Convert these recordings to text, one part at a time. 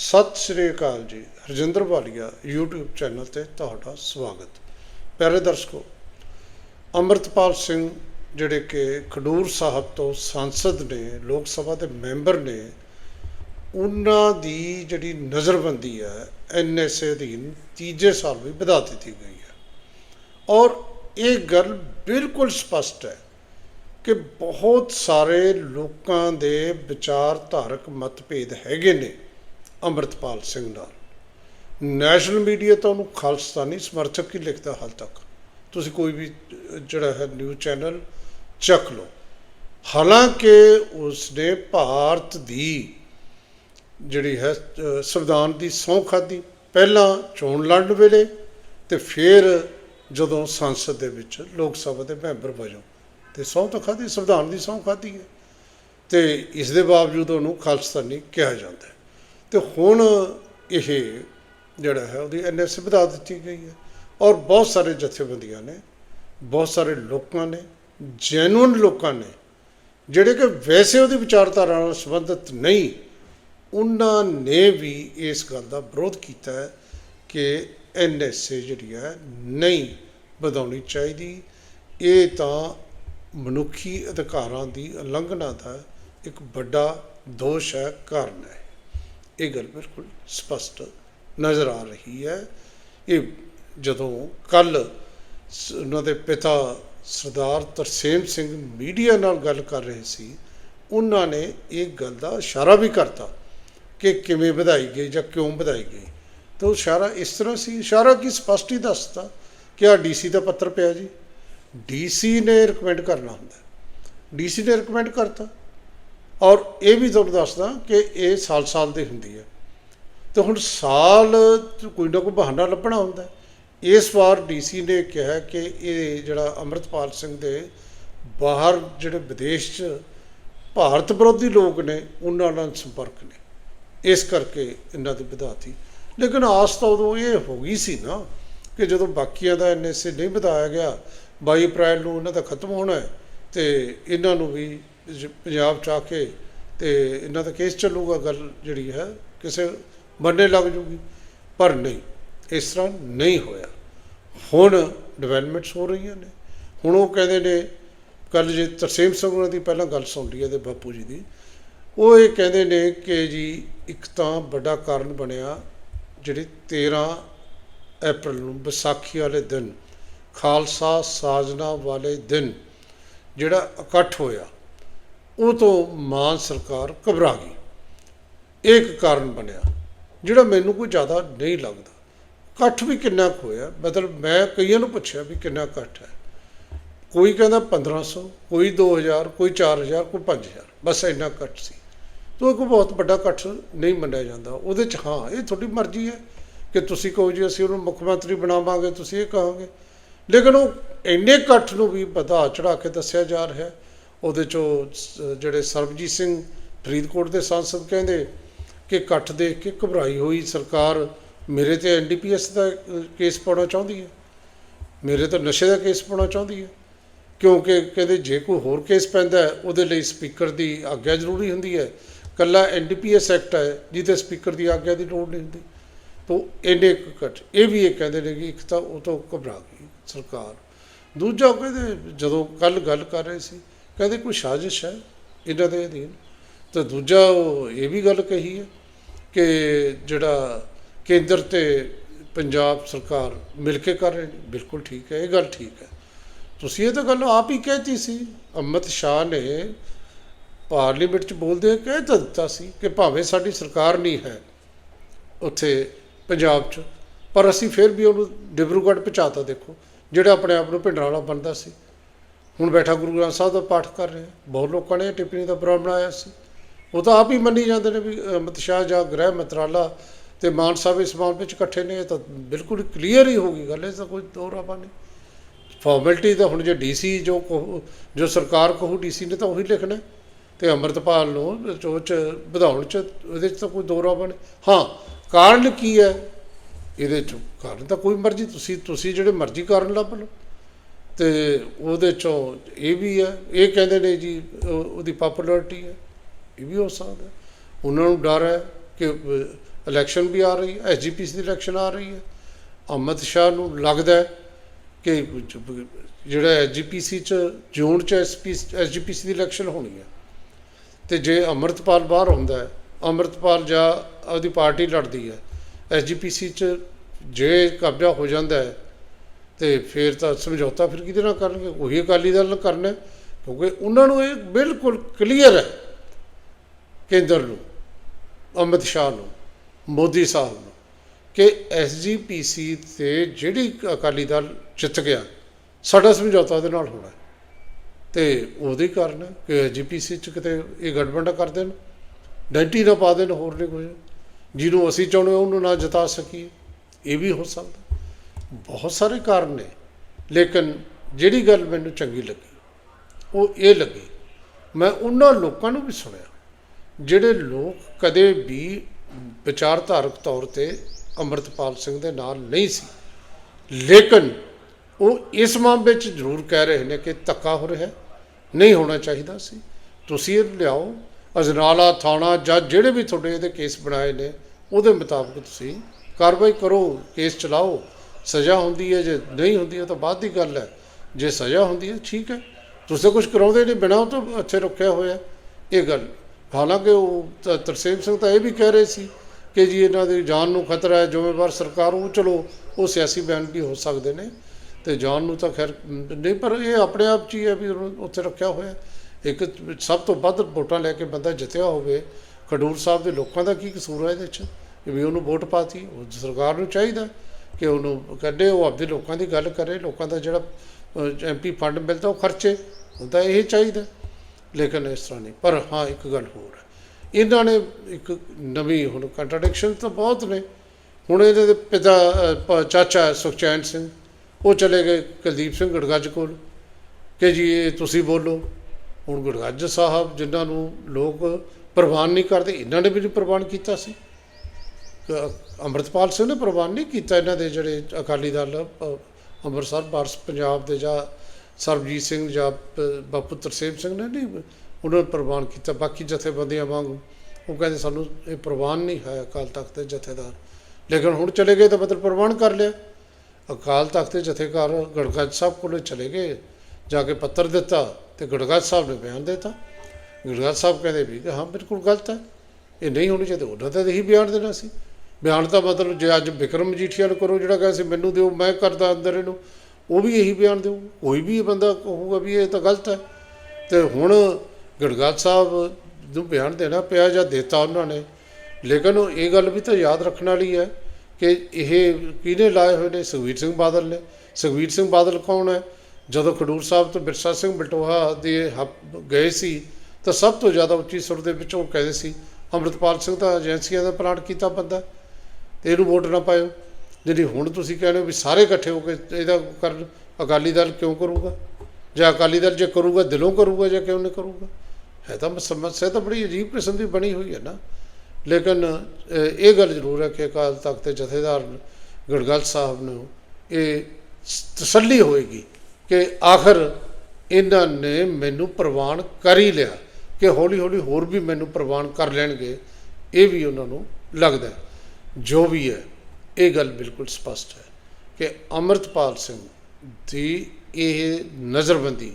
ਸਤਿ ਸ੍ਰੀ ਅਕਾਲ ਜੀ। ਰਜਿੰਦਰ ਵਾਲੀਆ YouTube channel ਤੇ ਤੁਹਾਡਾ ਸਵਾਗਤ। ਪਿਆਰੇ ਦਰਸ਼ਕੋ, ਅੰਮ੍ਰਿਤਪਾਲ ਸਿੰਘ, ਜਿਹੜੇ ਕਿ ਖਡੂਰ ਸਾਹਿਬ ਤੋਂ ਸੰਸਦ ਨੇ, ਲੋਕ ਸਭਾ ਦੇ ਮੈਂਬਰ ਨੇ, ਉਹਨਾਂ ਦੀ ਜਿਹੜੀ ਨਜ਼ਰਬੰਦੀ ਹੈ ਐਨਐਸਏ ਅਧੀਨ ਤੀਜੇ ਸਾਲ ਵੀ ਵਧਾ ਦਿੱਤੀ ਗਈ ਹੈ। ਔਰ ਇਹ ਗੱਲ ਬਿਲਕੁਲ ਸਪਸ਼ਟ ਹੈ ਕਿ ਬਹੁਤ ਸਾਰੇ ਲੋਕਾਂ ਦੇ ਵਿਚਾਰਧਾਰਕ ਮਤਭੇਦ ਹੈਗੇ ਨੇ। ਅੰਮ੍ਰਿਤਪਾਲ ਸਿੰਘ ਨਾਲ। ਨੈਸ਼ਨਲ ਮੀਡੀਆ ਤਾਂ ਉਹਨੂੰ ਖਾਲਸਤਾਨੀ ਸਮਰਥਕ ਹੀ ਲਿਖਦਾ ਹਾਲ ਤੱਕ। ਤੁਸੀਂ ਕੋਈ ਵੀ, ਜਿਹੜਾ ਹੈ ਨਿਊਜ਼ ਚੈਨਲ, ਚੱਕ ਲਓ। ਹਾਲਾਂਕਿ ਉਸਨੇ ਭਾਰਤ ਦੀ ਜਿਹੜੀ ਹੈ ਸੰਵਿਧਾਨ ਦੀ ਸਹੁੰ ਖਾਦੀ ਪਹਿਲਾਂ ਚੋਣ ਲੜਨ ਵੇਲੇ ਤੇ ਫਿਰ ਜਦੋਂ ਸੰਸਦ ਦੇ ਵਿੱਚ ਲੋਕ ਸਭਾ ਦੇ ਮੈਂਬਰ ਵਜੋਂ। ਤੇ ਸਹੁੰ ਤਾਂ ਖਾਦੀ ਸੰਵਿਧਾਨ ਦੀ ਸਹੁੰ ਖਾਦੀ ਹੈ। ਤੇ ਇਸ ਦੇ ਬਾਵਜੂਦ ਉਹਨੂੰ ਖਾਲਸਤਾਨੀ ਕਿਹਾ ਜਾਂਦਾ। ਹੈ ਤੇ ਹੁਣ ਇਹ ਜਿਹੜਾ ਹੈ ਉਹਦੀ ਐਨਐਸ ਵਧਾ ਦਿੱਤੀ ਗਈ ਹੈ। ਔਰ ਬਹੁਤ ਸਾਰੇ ਜਥੇਬੰਦੀਆਂ ਨੇ, ਬਹੁਤ ਸਾਰੇ ਲੋਕਾਂ ਨੇ ਜੈਨੂਨ ਲੋਕਾਂ ਨੇ, ਜਿਹੜੇ ਕਿ ਵੈਸੇ ਉਹਦੀ ਵਿਚਾਰਧਾਰਾ ਨਾਲ ਸੰਬੰਧਿਤ ਨਹੀਂ, ਉਹਨਾਂ ਨੇ ਵੀ ਇਸ ਗੱਲ ਦਾ ਵਿਰੋਧ ਕੀਤਾ ਹੈ ਕਿ ਐਨਐਸਏ ਜਿਹੜੀ ਹੈ ਨਹੀਂ ਵਧਾਉਣੀ ਚਾਹੀਦੀ। ਇਹ ਤਾਂ ਮਨੁੱਖੀ ਅਧਿਕਾਰਾਂ ਦੀ ਉਲੰਘਣਾ ਦਾ ਇੱਕ ਵੱਡਾ ਦੋਸ਼ ਹੈ, ਕਾਰਨ ਹੈ। ਇਹ ਗੱਲ ਬਿਲਕੁਲ ਸਪਸ਼ਟ ਨਜ਼ਰ ਆ ਰਹੀ ਹੈ ਇਹ ਜਦੋਂ ਕੱਲ ਉਹਨਾਂ ਦੇ ਪਿਤਾ ਸਰਦਾਰ ਤਰਸੇਮ ਸਿੰਘ ਮੀਡੀਆ ਨਾਲ ਗੱਲ ਕਰ ਰਹੇ ਸੀ, ਉਹਨਾਂ ਨੇ ਇਹ ਗੱਲ ਦਾ ਇਸ਼ਾਰਾ ਵੀ ਕਰਤਾ ਕਿ ਕਿਵੇਂ ਵਧਾਈ ਗਈ ਜਾਂ ਕਿਉਂ ਵਧਾਈ ਗਈ। ਤਾਂ ਇਸ਼ਾਰਾ ਇਸ ਤਰ੍ਹਾਂ ਸੀ, ਇਸ਼ਾਰਾ ਕੀ ਸਪਸ਼ਟ ਹੀ ਦੱਸਦਾ ਕਿ ਆ ਡੀਸੀ ਦਾ ਪੱਤਰ ਪਿਆ ਜੀ। ਡੀਸੀ ਨੇ ਰਿਕਮੈਂਡ ਕਰਨਾ ਹੁੰਦਾ। ਡੀਸੀ ਨੇ ਰਿਕਮੈਂਡ ਕਰਤਾ। ਔਰ ਇਹ ਵੀ ਤੁਹਾਨੂੰ ਦੱਸਦਾ ਕਿ ਇਹ ਸਾਲ-ਸਾਲ ਦੀ ਹੁੰਦੀ ਹੈ। ਤੇ ਹੁਣ ਸਾਲ ਕੋਈ ਨਾ ਕੋਈ ਬਹਾਨਾ ਲੱਭਣਾ ਹੁੰਦਾ ਇਸ ਵਾਰ ਡੀਸੀ ਨੇ ਕਿਹਾ ਕਿ ਇਹ ਜਿਹੜਾ ਅੰਮ੍ਰਿਤਪਾਲ ਸਿੰਘ ਦੇ ਬਾਹਰ ਜਿਹੜੇ ਵਿਦੇਸ਼ 'ਚ ਭਾਰਤ ਵਿਰੋਧੀ ਲੋਕ ਨੇ, ਉਹਨਾਂ ਨਾਲ ਸੰਪਰਕ ਨੇ। ਇਸ ਕਰਕੇ ਇਹਨਾਂ ਦੀ ਵਧਾਤੀ ਲੇਕਿਨ ਆਸ ਤਾਂ ਉਦੋਂ ਇਹ ਹੋ ਗਈ ਸੀ ਨਾ ਕਿ ਜਦੋਂ ਬਾਕੀਆਂ ਦਾ ਐਨਐਸਏ ਨਹੀਂ ਵਧਾਇਆ ਗਿਆ 22 ਅਪ੍ਰੈਲ ਨੂੰ ਇਹਨਾਂ ਦਾ ਖਤਮ ਹੋਣਾ ਹੈ ਤੇ ਇਹਨਾਂ ਨੂੰ ਵੀ ਪੰਜਾਬ ਚ ਆ ਕੇ ਤੇ ਇਹਨਾਂ ਦਾ ਕੇਸ ਚੱਲੂਗਾ ਗੱਲ ਜਿਹੜੀ ਹੈ, ਕਿਸੇ ਬੰਨੇ ਲੱਗ ਜੂਗੀ। ਪਰ ਨਹੀਂ, ਇਸ ਤਰ੍ਹਾਂ ਨਹੀਂ ਹੋਇਆ। ਹੁਣ ਡਿਵੈਲਪਮੈਂਟਸ ਹੋ ਰਹੀਆਂ ਨੇ। ਹੁਣ ਉਹ ਕਹਿੰਦੇ ਨੇ ਕੱਲ ਜੇ ਤਰਸੇਮ ਸਿੰਘ ਉਹਨਾਂ ਦੀ ਪਹਿਲਾਂ ਗੱਲ ਸੁਣ ਲਈ ਇਹਦੇ ਬਾਪੂ ਜੀ ਦੀ, ਉਹ ਇਹ ਕਹਿੰਦੇ ਨੇ ਕਿ ਜੀ ਇੱਕ ਤਾਂ ਵੱਡਾ ਕਾਰਨ ਬਣਿਆ ਜਿਹੜੀ 13 ਅਪ੍ਰੈਲ ਨੂੰ ਵਿਸਾਖੀ ਵਾਲੇ ਦਿਨ, ਖਾਲਸਾ ਸਾਜਨਾ ਵਾਲੇ ਦਿਨ ਜਿਹੜਾ ਇਕੱਠ ਹੋਇਆ। ਉਹ ਤੋਂ ਮਾਨ ਸਰਕਾਰ ਘਬਰਾ ਗਈ। ਇਹ ਇੱਕ ਕਾਰਨ ਬਣਿਆ, ਜਿਹੜਾ ਮੈਨੂੰ ਕੋਈ ਜ਼ਿਆਦਾ ਨਹੀਂ ਲੱਗਦਾ। ਇਕੱਠ ਵੀ ਕਿੰਨਾ ਕੁ ਹੋਇਆ, ਮਤਲਬ ਮੈਂ ਕਈਆਂ ਨੂੰ ਪੁੱਛਿਆ ਵੀ ਕਿੰਨਾ ਇਕੱਠ ਹੈ। ਕੋਈ ਕਹਿੰਦਾ 1500 ਕੋਈ 2000 ਕੋਈ 4000 ਕੋਈ 5000 ਬਸ ਇੰਨਾ ਇਕੱਠ ਸੀ। ਤੋ ਕੋਈ ਬਹੁਤ ਵੱਡਾ ਇਕੱਠ ਨਹੀਂ ਮੰਨਿਆ ਜਾਂਦਾ। ਉਹਦੇ ਚ ਹਾਂ, ਇਹ ਤੁਹਾਡੀ ਮਰਜ਼ੀ ਹੈ ਕਿ ਤੁਸੀਂ ਕਹੋ ਜੀ, ਅਸੀਂ ਉਹਨੂੰ ਮੁੱਖ ਮੰਤਰੀ ਬਣਾਵਾਂਗੇ, ਤੁਸੀਂ ਇਹ ਕਹੋਗੇ। ਲੇਕਿਨ ਉਹ ਇੰਨੇ ਇਕੱਠ ਨੂੰ ਵੀ ਵਧਾ ਚੜਾ ਕੇ ਦੱਸਿਆ ਜਾ ਰਿਹਾ ਹੈ। ਉਹਦੇ ਚੋਂ ਸ- ਜਿਹੜੇ ਸਰਬਜੀਤ ਸਿੰਘ ਫਰੀਦਕੋਟ ਦੇ ਸੰਸਦ ਕਹਿੰਦੇ ਕਿ ਇਕੱਠ ਦੇਖ ਕੇ ਘਬਰਾਈ ਹੋਈ ਸਰਕਾਰ ਮੇਰੇ ਤੇ ਐਨਡੀਪੀਐਸ ਦਾ ਕੇਸ ਪਾਉਣਾ ਚਾਹੁੰਦੀ ਹੈ। ਮੇਰੇ ਤਾਂ ਨਸ਼ੇ ਦਾ ਕੇਸ ਪਾਉਣਾ ਚਾਹੁੰਦੀ ਹੈ। ਕਿਉਂਕਿ ਕਹਿੰਦੇ ਜੇ ਕੋਈ ਹੋਰ ਕੇਸ ਪੈਂਦਾ ਉਹਦੇ ਲਈ ਸਪੀਕਰ ਦੀ ਆਗਿਆ ਜ਼ਰੂਰੀ ਹੁੰਦੀ ਹੈ। ਕੱਲਾ ਐਨਡੀਪੀਐਸ ਐਕਟ ਹੈ, ਜਿਹਦੇ ਸਪੀਕਰ ਦੀ ਆਗਿਆ ਦੀ ਲੋੜ ਨਹੀਂ ਹੁੰਦੀ। ਤੋ ਇਹਨੇ ਘਟ ਇਹ ਵੀ ਇਹ ਕਹਿੰਦੇ ਨੇ ਕਿ ਇੱਕ ਤਾਂ ਉਹ ਤੋਂ ਘਬਰਾ ਗਈ ਸਰਕਾਰ। ਦੂਜਾ ਉਹ ਕਹਿੰਦੇ ਜਦੋਂ ਕੱਲ ਗੱਲ ਕਰ ਰਹੇ ਸੀ ਕਹਿੰਦੇ ਕੋਈ ਸਾਜ਼ਿਸ਼ ਹੈ ਇਹਨਾਂ ਦੇ ਅਧੀਨ? ਤੇ ਦੂਜਾ ਉਹ ਇਹ ਵੀ ਗੱਲ ਕਹੀ ਹੈ ਕਿ ਜਿਹੜਾ ਕੇਂਦਰ ਤੇ ਪੰਜਾਬ ਸਰਕਾਰ ਮਿਲ ਕੇ ਕਰ ਰਹੇ ਨੇ ਬਿਲਕੁਲ ਠੀਕ ਹੈ, ਇਹ ਗੱਲ ਠੀਕ ਹੈ। ਤੁਸੀਂ ਇਹ ਤਾਂ ਗੱਲ ਆਪ ਹੀ ਕਹਿਤੀ ਸੀ। ਅਮਿਤ ਸ਼ਾਹ ਨੇ ਪਾਰਲੀਮੈਂਟ 'ਚ ਬੋਲਦੇ ਕਹਿ ਤਾਂ ਦਿੱਤਾ ਸੀ ਕਿ ਭਾਵੇਂ ਸਾਡੀ ਸਰਕਾਰ ਨਹੀਂ ਹੈ ਉੱਥੇ ਪੰਜਾਬ 'ਚ, ਪਰ ਅਸੀਂ ਫਿਰ ਵੀ ਉਹਨੂੰ ਡਿਬਰੂਗੜ੍ਹ ਪਹੁੰਚਾਤਾ ਦੇਖੋ, ਜਿਹੜਾ ਆਪਣੇ ਆਪ ਨੂੰ ਭਿੰਡਰਾਂਵਾਲਾ ਬਣਦਾ ਸੀ। ਹੁਣ ਬੈਠਾ ਗੁਰੂ ਗ੍ਰੰਥ ਸਾਹਿਬ ਦਾ ਪਾਠ ਕਰ ਰਿਹਾ। ਬਹੁਤ ਲੋਕਾਂ ਨੇ ਇਹ ਟਿੱਪਣੀ ਦਾ ਪ੍ਰੋਗਰਾਮ ਬਣਾਇਆ ਸੀ। ਉਹ ਤਾਂ ਆਪ ਹੀ ਮੰਨੀ ਜਾਂਦੇ ਨੇ ਵੀ ਅਮਿਤ ਸ਼ਾਹ ਜਾਂ ਗ੍ਰਹਿ ਮੰਤਰਾਲਾ ਤੇ ਮਾਨ ਸਾਹਿਬ ਇਸ ਮਾਮਲੇ ਵਿੱਚ ਇਕੱਠੇ ਨੇ, ਇਹ ਤਾਂ ਬਿਲਕੁਲ ਕਲੀਅਰ ਹੀ ਹੋ ਗਈ ਗੱਲ, ਇਹ ਤਾਂ ਕੋਈ ਦੋ ਰਾਬਾ ਨਹੀਂ। ਫਾਰਮੈਲਿਟੀ ਤਾਂ ਹੁਣ ਜੇ ਡੀਸੀ ਜੋ ਕਹੂ, ਜੋ ਸਰਕਾਰ ਕਹੂ ਡੀਸੀ ਨੇ ਤਾਂ ਉਹੀ ਲਿਖਣਾ ਹੈ। ਤੇ ਅੰਮ੍ਰਿਤਪਾਲ ਨੂੰ ਜੋ ਚ ਵਧਾਉਣ ਚ ਉਹਦੇ ਚ ਤਾਂ ਕੋਈ ਦੋ ਰਾਬਾ ਹਾਂ, ਕਾਰਨ ਕੀ ਹੈ? ਇਹਦੇ ਚ ਕਾਰਨ ਤਾਂ ਕੋਈ ਮਰਜ਼ੀ, ਤੁਸੀਂ ਤੁਸੀਂ ਜਿਹੜੇ ਮਰਜ਼ੀ ਕਾਰਨ ਲੱਭ ਲਓ। ਤੇ ਉਹਦੇ ਚੋਂ ਇਹ ਵੀ ਹੈ, ਇਹ ਕਹਿੰਦੇ ਨੇ ਜੀ ਉਹਦੀ ਪਪੂਲੈਰਿਟੀ ਹੈ, ਇਹ ਵੀ ਹੋ। ਸਕਦਾ ਉਹਨਾਂ ਨੂੰ ਡਰ ਹੈ ਕਿ ਇਲੈਕਸ਼ਨ ਵੀ ਆ ਰਹੀ ਹੈ ਐਸਜੀਪੀਸੀ ਦੀ ਇਲੈਕਸ਼ਨ ਆ ਰਹੀ ਹੈ। ਅਮਿਤ ਸ਼ਾਹ ਨੂੰ ਲੱਗਦਾ ਹੈ ਕਿ ਜਿਹੜਾ ਐਸਜੀਪੀਸੀ ਚ, ਜੂਨ ਚ ਐਸਜੀਪੀਸੀ ਦੀ ਇਲੈਕਸ਼ਨ ਹੋਣੀ ਹੈ। ਤੇ ਜੇ ਅਮਰਤਪਾਲ ਬਾਹਰ ਹੁੰਦਾ ਹੈ, ਅਮਰਤਪਾਲ ਜਾਂ ਉਹਦੀ ਪਾਰਟੀ ਲੜਦੀ ਹੈ ਐਸਜੀਪੀਸੀ ਚ ਜੇ ਕਬਜ਼ਾ ਹੋ ਜਾਂਦਾ ਹੈ ਤੇ ਫਿਰ ਤਾਂ ਸਮਝੌਤਾ ਫਿਰ ਕਿਹਦੇ ਨਾਲ ਕਰਨਗੇ? ਉਹੀ ਅਕਾਲੀ ਦਲ ਨਾਲ ਕਰਨਾ ਕਿਉਂਕਿ ਉਹਨਾਂ ਨੂੰ ਇਹ ਬਿਲਕੁਲ ਕਲੀਅਰ ਹੈ ਕੇਂਦਰ ਨੂੰ, ਅਮਿਤ ਸ਼ਾਹ ਨੂੰ, ਮੋਦੀ ਸਾਹਿਬ ਨੂੰ ਕਿ ਐਸਜੀਪੀਸੀ ਤੇ ਜਿਹੜੀ ਅਕਾਲੀ ਦਲ ਜਿੱਤ ਗਿਆ, ਸਾਡਾ ਸਮਝੌਤਾ ਦੇ ਨਾਲ ਹੋਣਾ ਹੈ। ਤੇ ਉਹਦੇ ਕਾਰਨ ਹੈ ਕਿ ਐਸਜੀਪੀਸੀ ਚ ਕਿਤੇ ਇਹ ਗੜਬੜਾ ਕਰ ਦੇਣ। ਡੈਂਟੀ ਨਾ ਪਾ ਦੇਣ ਹੋਰ ਨਹੀਂ ਕੁਝ ਜਿਹਨੂੰ ਅਸੀਂ ਚਾਹੁੰਦੇ ਹਾਂ ਉਹਨੂੰ ਨਾ ਜਿਤਾ ਸਕੀਏ। ਇਹ ਵੀ ਹੋ ਸਕਦਾ। ਬਹੁਤ ਸਾਰੇ ਕਾਰਨ ਨੇ, ਲੇਕਿਨ ਜਿਹੜੀ ਗੱਲ ਮੈਨੂੰ ਚੰਗੀ ਲੱਗੀ, ਉਹ ਇਹ ਲੱਗੀ, ਮੈਂ ਉਹਨਾਂ ਲੋਕਾਂ ਨੂੰ ਵੀ ਸੁਣਿਆ, ਜਿਹੜੇ ਲੋਕ ਕਦੇ ਵੀ ਵਿਚਾਰਧਾਰਕ ਤੌਰ ਤੇ ਅੰਮ੍ਰਿਤਪਾਲ ਸਿੰਘ ਦੇ ਨਾਲ ਨਹੀਂ ਸੀ, ਲੇਕਿਨ ਉਹ ਇਸ ਮਾਮਲੇ 'ਚ ਜ਼ਰੂਰ ਕਹਿ ਰਹੇ ਨੇ ਕਿ ਧੱਕਾ ਹੋ ਰਿਹਾ, ਨਹੀਂ ਹੋਣਾ ਚਾਹੀਦਾ ਸੀ, ਤੁਸੀਂ ਇਹ ਲਿਆਓ, ਅਜਨਾਲਾ ਥਾਣਾ ਜਾਂ ਜਿਹੜੇ ਵੀ ਤੁਹਾਡੇ ਇਹਦੇ ਕੇਸ ਬਣਾਏ ਨੇ, ਉਹਦੇ ਮੁਤਾਬਕ ਤੁਸੀਂ ਕਾਰਵਾਈ ਕਰੋ, ਕੇਸ ਚਲਾਓ ਸਜ਼ਾ ਹੁੰਦੀ ਹੈ, ਜੇ ਨਹੀਂ ਹੁੰਦੀ ਹੈ ਤਾਂ ਬਾਅਦ ਦੀ ਗੱਲ ਹੈ। ਜੇ ਸਜ਼ਾ ਹੁੰਦੀ ਹੈ, ਠੀਕ ਹੈ। ਤੁਸੀਂ ਤਾਂ ਕੁਝ ਕਰਾਉਂਦੇ ਨਹੀਂ, ਬਿਨਾਂ ਉਹ ਤੋਂ ਇੱਥੇ ਰੱਖਿਆ ਹੋਇਆ। ਇਹ ਗੱਲ। ਹਾਲਾਂਕਿ ਉਹ ਤਰਸੇਮ ਸਿੰਘ ਤਾਂ ਇਹ ਵੀ ਕਹਿ ਰਹੇ ਸੀ ਕਿ ਜੀ ਇਹਨਾਂ ਦੀ ਜਾਨ ਨੂੰ ਖਤਰਾ ਹੈ, ਜ਼ਿੰਮੇਵਾਰ ਸਰਕਾਰ ਉਹ, ਚਲੋ, ਉਹ ਸਿਆਸੀ ਬਿਆਨ ਵੀ ਹੋ ਸਕਦੇ ਨੇ। ਤੇ ਜਾਨ ਨੂੰ ਤਾਂ ਖੈਰ, ਨਹੀਂ, ਪਰ ਇਹ ਆਪਣੇ ਆਪ 'ਚ ਹੀ ਹੈ ਵੀ ਉਹਨੂੰ ਉੱਥੇ ਰੱਖਿਆ ਹੋਇਆ। ਇੱਕ ਸਭ ਤੋਂ ਵੱਧ ਵੋਟਾਂ ਲੈ ਕੇ ਬੰਦਾ ਜਿੱਤਿਆ ਹੋਵੇ, ਖਡੂਰ ਸਾਹਿਬ ਦੇ ਲੋਕਾਂ ਦਾ ਕੀ ਕਸੂਰ ਹੈ ਇਹਦੇ 'ਚ? ਕਿ ਵੀ ਉਹਨੂੰ ਵੋਟ ਪਾਤੀ, ਉਹ ਸਰਕਾਰ ਨੂੰ ਚਾਹੀਦਾ। ਕਿ ਉਹਨੂੰ ਕੱਢੇ, ਉਹ ਆਪਦੇ ਲੋਕਾਂ ਦੀ ਗੱਲ ਕਰੇ, ਲੋਕਾਂ ਦਾ ਜਿਹੜਾ ਐਮਪੀ ਫੰਡ ਮਿਲਦਾ ਉਹ ਖਰਚੇ ਹੁੰਦਾ ਇਹ ਚਾਹੀਦਾ। ਲੇਕਿਨ ਇਸ ਤਰ੍ਹਾਂ ਨਹੀਂ, ਪਰ ਹਾਂ, ਇੱਕ ਗੱਲ ਹੋਰ ਹੈ। ਇਹਨਾਂ ਨੇ ਇੱਕ ਨਵੀਂ ਹੁਣ ਕੰਟਰਡਿਕਸ਼ਨ ਤਾਂ ਬਹੁਤ ਨੇ। ਹੁਣ ਇਹਦੇ ਦੇ ਪਿਤਾ ਚਾਚਾ ਸੁਖਚੈਨ ਸਿੰਘ, ਉਹ ਚਲੇ ਗਏ ਕੁਲਦੀਪ ਸਿੰਘ ਗੜਗੱਜ ਕੋਲ। ਕਿ ਜੀ, ਇਹ ਤੁਸੀਂ ਬੋਲੋ। ਹੁਣ ਗੜਗੱਜ ਸਾਹਿਬ, ਜਿਨ੍ਹਾਂ ਨੂੰ ਲੋਕ ਪ੍ਰਵਾਨ ਨਹੀਂ ਕਰਦੇ, ਇਹਨਾਂ ਨੇ ਵੀ ਨਹੀਂ ਪ੍ਰਵਾਨ ਕੀਤਾ ਸੀ। ਅੰਮ੍ਰਿਤਪਾਲ ਸਿੰਘ ਨੇ ਪ੍ਰਵਾਨ ਨਹੀਂ ਕੀਤਾ ਇਹਨਾਂ ਦੇ ਜਿਹੜੇ ਅਕਾਲੀ ਦਲ ਅੰਮ੍ਰਿਤਸਰ, ਬਾਰਸ ਪੰਜਾਬ ਦੇ ਜਾਂ ਸਰਬਜੀਤ ਸਿੰਘ ਜਾਂ ਬਾਪੂ ਤਰਸੇਮ ਸਿੰਘ ਨੇ ਨਹੀਂ ਉਹਨਾਂ ਨੂੰ ਪ੍ਰਵਾਨ ਕੀਤਾ। ਬਾਕੀ ਜਥੇਬੰਦੀਆਂ ਵਾਂਗ ਉਹ ਕਹਿੰਦੇ ਸਾਨੂੰ ਇਹ ਪ੍ਰਵਾਨ ਨਹੀਂ ਹੈ ਅਕਾਲ ਤਖਤ ਦੇ ਜਥੇਦਾਰ। ਲੇਕਿਨ ਹੁਣ ਚਲੇ ਗਏ ਤਾਂ ਮਤਲਬ ਪ੍ਰਵਾਨ ਕਰ ਲਿਆ। ਅਕਾਲ ਤਖਤ ਦੇ ਜਥੇਦਾਰ ਗੜਗੱਜ ਸਾਹਿਬ ਕੋਲ ਚਲੇ ਗਏ, ਜਾ ਕੇ ਪੱਤਰ ਦਿੱਤਾ ਤੇ ਗੜਗੱਜ ਸਾਹਿਬ ਨੇ ਬਿਆਨ ਦਿੱਤਾ। ਗੜਗੱਜ ਸਾਹਿਬ ਕਹਿੰਦੇ ਵੀ ਕਿ ਹਾਂ, ਬਿਲਕੁਲ ਗਲਤ ਹੈ। ਇਹ ਨਹੀਂ ਹੋਣੀ ਚਾਹੀਦੀ। ਉਹਨਾਂ ਦਾ ਤਾਂ ਇਹੀ ਬਿਆਨ ਦੇਣਾ ਸੀ। ਬਿਆਨ ਦਾ ਮਤਲਬ ਜੇ ਅੱਜ ਵਿਕਰਮ ਮਜੀਠੀਆ ਨੂੰ ਕਰੋ ਜਿਹੜਾ ਕਹਿੰਦਾ ਸੀ, ਮੈਨੂੰ ਦਿਓ, ਮੈਂ ਕਰਦਾ ਅੰਦਰ ਇਹਨੂੰ, ਉਹ ਵੀ ਇਹੀ ਬਿਆਨ ਦਿਓ ਕੋਈ ਵੀ ਇਹ ਬੰਦਾ ਕਹੂਗਾ ਵੀ ਇਹ ਤਾਂ ਗਲਤ ਹੈ। ਤੇ ਹੁਣ ਗੜਗਾਲ ਸਾਹਿਬ ਨੂੰ ਬਿਆਨ ਦੇਣਾ ਪਿਆ ਜਾਂ ਦਿੱਤਾ ਉਹਨਾਂ ਨੇ, ਲੇਕਿਨ ਉਹ ਇਹ ਗੱਲ ਵੀ ਤਾਂ ਯਾਦ ਰੱਖਣ ਵਾਲੀ ਹੈ ਕਿ ਇਹ ਕਿਹਨੇ ਲਾਏ ਹੋਏ ਨੇ? ਸੁਖਬੀਰ ਸਿੰਘ ਬਾਦਲ ਨੇ। ਸੁਖਬੀਰ ਸਿੰਘ ਬਾਦਲ ਕੌਣ ਹੈ? ਜਦੋਂ ਖਡੂਰ ਸਾਹਿਬ ਤੋਂ ਬਿਰਸਾ ਸਿੰਘ ਬਲਟੋਹਾ ਦੇ ਹੱਬ- ਗਏ ਸੀ, ਤਾਂ ਸਭ ਤੋਂ ਜ਼ਿਆਦਾ ਉੱਚੀ ਸੁਰ ਦੇ ਵਿੱਚ ਉਹ ਕਹਿੰਦੇ ਸੀ, ਅੰਮ੍ਰਿਤਪਾਲ ਸਿੰਘ ਤਾਂ ਏਜੰਸੀਆਂ ਦਾ ਪਲਾਟ ਕੀਤਾ ਬੰਦਾ। ਤੇ ਇਹਨੂੰ ਵੋਟ ਨਾ ਪਾਇਓ। ਜਿਹੜੀ ਹੁਣ ਤੁਸੀਂ ਕਹਿੰਦੇ ਹੋ ਵੀ ਸਾਰੇ ਇਕੱਠੇ ਹੋ ਕੇ ਇਹਦਾ ਕਰਨ, ਅਕਾਲੀ ਦਲ ਕਿਉਂ ਕਰੂਗਾ? ਜਾਂ ਅਕਾਲੀ ਦਲ ਜੇ ਕਰੂਗਾ, ਦਿਲੋਂ ਕਰੂਗਾ ਜਾਂ ਕਿਉਂ ਨਹੀਂ ਕਰੂਗਾ? ਹੈ ਤਾਂ ਸਮੱਸਿਆ ਤਾਂ ਬੜੀ ਅਜੀਬ ਕਿਸਮ ਦੀ ਬਣੀ ਹੋਈ ਹੈ ਨਾ। ਲੇਕਿਨ ਇਹ ਗੱਲ ਜ਼ਰੂਰ ਹੈ ਕਿ ਅਕਾਲ ਤਖਤ ਦੇ ਜਥੇਦਾਰ ਗੜਗਲ ਸਾਹਿਬ ਨੂੰ ਇਹ ਤਸੱਲੀ ਹੋਏਗੀ ਕਿ ਆਖਰ ਇਹਨਾਂ ਨੇ ਮੈਨੂੰ ਪ੍ਰਵਾਨ ਕਰ ਹੀ ਲਿਆ, ਕਿ ਹੌਲੀ ਹੌਲੀ ਹੋਰ ਵੀ ਮੈਨੂੰ ਪ੍ਰਵਾਨ ਕਰ ਲੈਣਗੇ, ਇਹ ਵੀ ਉਹਨਾਂ ਨੂੰ ਲੱਗਦਾ ਜੋ ਵੀ ਹੈ, ਇਹ ਗੱਲ ਬਿਲਕੁਲ ਸਪਸ਼ਟ ਹੈ ਕਿ ਅਮਰਤਪਾਲ ਸਿੰਘ ਦੀ ਇਹ ਨਜ਼ਰਬੰਦੀ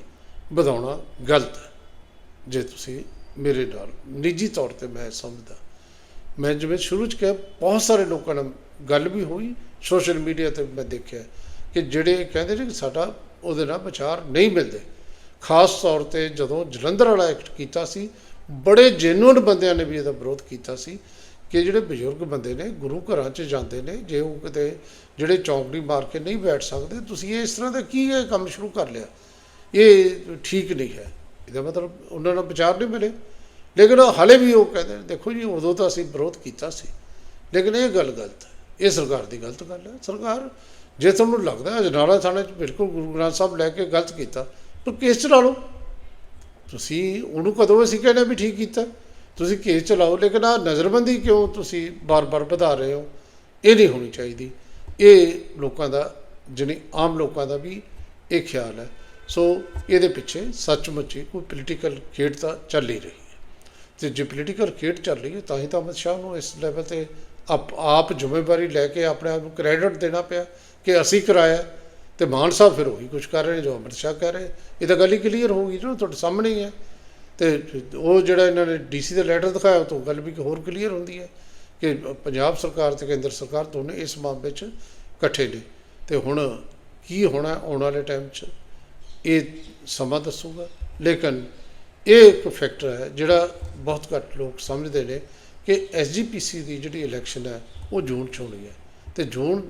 ਵਧਾਉਣਾ ਗਲਤ ਹੈ। ਜੇ ਤੁਸੀਂ ਮੇਰੇ ਨਾਲ ਨਿੱਜੀ ਤੌਰ ਤੇ ਮੈਂ ਸਮਝਦਾ, ਮੈਂ ਜਿਵੇਂ ਸ਼ੁਰੂ ਚ ਕਿਹਾ, ਬਹੁਤ ਸਾਰੇ ਲੋਕਾਂ ਨਾਲ ਗੱਲ ਵੀ ਹੋਈ, ਸੋਸ਼ਲ ਮੀਡੀਆ ਤੇ ਮੈਂ ਦੇਖਿਆ ਕਿ ਜਿਹੜੇ ਕਹਿੰਦੇ ਨੇ ਕਿ ਸਾਡਾ ਉਹਦੇ ਨਾਲ ਵਿਚਾਰ ਨਹੀਂ ਮਿਲਦੇ। ਖਾਸ ਤੌਰ ਤੇ ਜਦੋਂ ਜਲੰਧਰ ਵਾਲਾ ਐਕਟ ਕੀਤਾ ਸੀ, ਬੜੇ ਜੈਨੂਅਨ ਬੰਦਿਆਂ ਨੇ ਵੀ ਇਹਦਾ ਵਿਰੋਧ ਕੀਤਾ ਸੀ। ਕਿ ਜਿਹੜੇ ਬਜ਼ੁਰਗ ਬੰਦੇ ਨੇ ਗੁਰੂ ਘਰਾਂ 'ਚ ਜਾਂਦੇ ਨੇ ਜੇ ਉਹ ਕਿਤੇ ਜਿਹੜੇ ਚੌਂਕੜੀ ਮਾਰ ਕੇ ਨਹੀਂ ਬੈਠ ਸਕਦੇ ਤੁਸੀਂ ਇਹ ਇਸ ਤਰ੍ਹਾਂ ਦਾ ਕੀ ਇਹ ਕੰਮ ਸ਼ੁਰੂ ਕਰ ਲਿਆ? ਇਹ ਠੀਕ ਨਹੀਂ ਹੈ। ਇਹਦਾ ਮਤਲਬ ਉਹਨਾਂ ਨਾਲ ਵਿਚਾਰ ਨਹੀਂ ਮਿਲੇ। ਲੇਕਿਨ ਉਹ ਹਾਲੇ ਵੀ ਉਹ ਕਹਿੰਦੇ ਨੇ, ਦੇਖੋ ਜੀ ਉਦੋਂ ਤਾਂ ਅਸੀਂ ਵਿਰੋਧ ਕੀਤਾ ਸੀ। ਲੇਕਿਨ ਇਹ ਗੱਲ ਗਲਤ ਹੈ। ਇਹ ਸਰਕਾਰ ਦੀ ਗਲਤ ਗੱਲ ਹੈ। ਸਰਕਾਰ ਜੇ ਤੁਹਾਨੂੰ ਲੱਗਦਾ ਅਜਨਾਲਾ ਥਾਣੇ 'ਚ ਬਿਲਕੁਲ ਗੁਰੂ ਗ੍ਰੰਥ ਸਾਹਿਬ ਲੈ ਕੇ ਗਲਤ ਕੀਤਾ। ਤਾਂ ਕੇਸ ਚਲਾ ਲਓ ਤੁਸੀਂ ਉਹਨੂੰ ਕਦੋਂ ਅਸੀਂ ਕਹਿੰਦੇ ਵੀ ਠੀਕ ਕੀਤਾ? ਤੁਸੀਂ ਕੇਸ ਚਲਾਓ, ਲੇਕਿਨ ਆ ਨਜ਼ਰਬੰਦੀ ਕਿਉਂ ਤੁਸੀਂ ਬਾਰ-ਬਾਰ ਵਧਾ ਰਹੇ ਹੋ? ਇਹ ਨਹੀਂ ਹੋਣੀ ਚਾਹੀਦੀ। ਇਹ ਲੋਕਾਂ ਦਾ ਜਿਹਨੇ ਆਮ ਲੋਕਾਂ ਦਾ ਵੀ ਇਹ ਖਿਆਲ ਹੈ। ਸੋ ਇਹਦੇ ਪਿੱਛੇ ਸੱਚਮੁੱਚ ਕੋਈ ਪੋਲੀਟੀਕਲ ਖੇਡ ਤਾਂ ਚੱਲ ਹੀ ਰਹੀ ਹੈ। ਤੇ ਜੇ ਪੋਲੀਟੀਕਲ ਖੇਡ ਚੱਲ ਰਹੀ ਹੈ, ਤਾਂ ਹੀ ਤਾਂ ਅਮਿਤ ਸ਼ਾਹ ਨੂੰ ਇਸ ਲੈਵਲ ਤੇ ਆਪ ਆਪ ਜ਼ਿੰਮੇਵਾਰੀ ਲੈ ਕੇ ਆਪਣੇ ਆਪ ਨੂੰ ਕ੍ਰੈਡਿਟ ਦੇਣਾ ਪਿਆ ਕਿ ਅਸੀਂ ਕਰਾਇਆ। ਤੇ ਮਾਨ ਸਾਹਿਬ ਫਿਰ ਉਹੀ ਕੁਝ ਕਰ ਰਹੇ ਨੇ ਜੋ ਅਮਿਤ ਸ਼ਾਹ ਕਹਿ ਰਹੇ। ਇਹ ਤਾਂ ਗੱਲ ਹੀ ਕਲੀਅਰ ਹੋਊਗੀ ਗਈ ਤੁਹਾਡੇ ਸਾਹਮਣੇ ਹੀ ਹੈ। ਤੇ ਉਹ ਜਿਹੜਾ ਇਹਨਾਂ ਨੇ ਡੀਸੀ ਦਾ ਲੈਟਰ ਦਿਖਾਇਆ ਤੋਂ ਗੱਲ ਵੀ ਹੋਰ ਕਲੀਅਰ ਹੁੰਦੀ ਹੈ ਕਿ ਪੰਜਾਬ ਸਰਕਾਰ ਤੇ ਕੇਂਦਰ ਸਰਕਾਰ ਦੋਨੇ ਇਸ ਮਾਮਲੇ 'ਚ ਇਕੱਠੇ ਨੇ। ਤੇ ਹੁਣ ਕੀ ਹੋਣਾ ਆਉਣ ਵਾਲੇ ਟਾਈਮ 'ਚ, ਇਹ ਸਮਾਂ ਦੱਸੂਗਾ। ਲੇਕਿਨ ਇਹ ਇੱਕ ਫੈਕਟਰ ਹੈ ਜਿਹੜਾ ਬਹੁਤ ਘੱਟ ਲੋਕ ਸਮਝਦੇ ਨੇ ਕਿ ਐਸਜੀਪੀਸੀ ਦੀ ਜਿਹੜੀ ਇਲੈਕਸ਼ਨ ਹੈ, ਉਹ ਜੂਨ 'ਚ ਹੋਣੀ ਹੈ। ਤੇ ਜੂਨ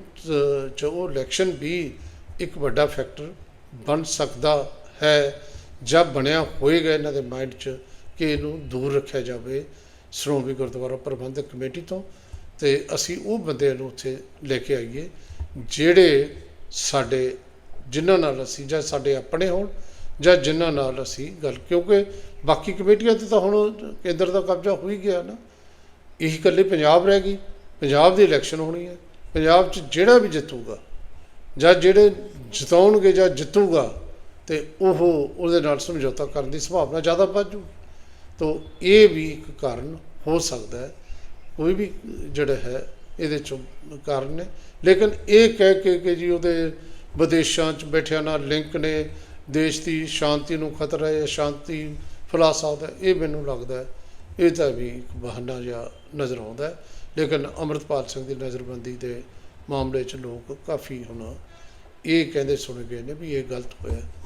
'ਚ ਉਹ ਇਲੈਕਸ਼ਨ ਵੀ ਇੱਕ ਵੱਡਾ ਫੈਕਟਰ ਬਣ ਸਕਦਾ ਹੈ। ਜਦ ਬਣਿਆ ਹੋਏਗਾ ਇਹਨਾਂ ਦੇ ਮਾਈਂਡ 'ਚ ਕਿ ਇਹਨੂੰ ਦੂਰ ਰੱਖਿਆ ਜਾਵੇ ਸ਼੍ਰੋਮਣੀ ਗੁਰਦੁਆਰਾ ਪ੍ਰਬੰਧਕ ਕਮੇਟੀ ਤੋਂ ਤੇ ਅਸੀਂ ਉਹ ਬੰਦੇ ਨੂੰ ਉੱਥੇ ਲੈ ਕੇ ਆਈਏ ਜਿਹੜੇ ਸਾਡੇ, ਜਿਨ੍ਹਾਂ ਨਾਲ ਅਸੀਂ ਜਾਂ ਸਾਡੇ ਆਪਣੇ ਹੋਣ ਜਾਂ ਜਿਨ੍ਹਾਂ ਨਾਲ ਅਸੀਂ ਗੱਲ, ਕਿਉਂਕਿ ਬਾਕੀ ਕਮੇਟੀਆਂ ਤੇ ਤਾਂ ਹੁਣ ਕੇਂਦਰ ਦਾ ਕਬਜ਼ਾ ਹੋ ਹੀ ਗਿਆ ਨਾ। ਇਹੀ ਇਕੱਲੇ ਪੰਜਾਬ ਰਹਿ ਗਈ, ਪੰਜਾਬ ਦੀ ਇਲੈਕਸ਼ਨ ਹੋਣੀ ਹੈ, ਪੰਜਾਬ 'ਚ ਜਿਹੜਾ ਵੀ ਜਿੱਤੂਗਾ ਜਾਂ ਜਿਹੜੇ ਜਿਤਾਉਣਗੇ ਜਾਂ ਜਿੱਤੂਗਾ ਤੇ ਉਹ ਉਹਦੇ ਨਾਲ ਸਮਝੌਤਾ ਕਰਨ ਦੀ ਸੰਭਾਵਨਾ ਜ਼ਿਆਦਾ ਵੱਧ ਜੂ ਤੋ ਇਹ ਵੀ ਇੱਕ ਕਾਰਨ ਹੋ ਸਕਦਾ ਹੈ। ਕੋਈ ਵੀ ਜਿਹੜਾ ਹੈ, ਇਹਦੇ ਚੋਂ ਕਾਰਨ ਨੇ। ਲੇਕਿਨ ਇਹ ਕਹਿ ਕੇ ਕਿ ਜੀ ਉਹਦੇ ਵਿਦੇਸ਼ਾਂ 'ਚ ਬੈਠਿਆਂ ਨਾਲ ਲਿੰਕ ਨੇ, ਦੇਸ਼ ਦੀ ਸ਼ਾਂਤੀ ਨੂੰ ਖਤਰਾ ਹੈ, ਸ਼ਾਂਤੀ ਫੈਲਾ ਸਕਦਾ ਇਹ ਮੈਨੂੰ ਲੱਗਦਾ ਹੈ। ਇਹ ਤਾਂ ਵੀ ਇੱਕ ਬਹਾਨਾ ਜਿਹਾ ਨਜ਼ਰ ਆਉਂਦਾ ਹੈ। ਲੇਕਿਨ ਅਮਰਤਪਾਲ ਸਿੰਘ ਦੀ ਨਜ਼ਰਬੰਦੀ ਦੇ ਮਾਮਲੇ 'ਚ ਲੋਕ ਕਾਫੀ ਹੁਣ ਇਹ ਕਹਿੰਦੇ ਸੁਣੇ ਗਏ ਨੇ ਵੀ ਇਹ ਗਲਤ ਹੋਇਆ।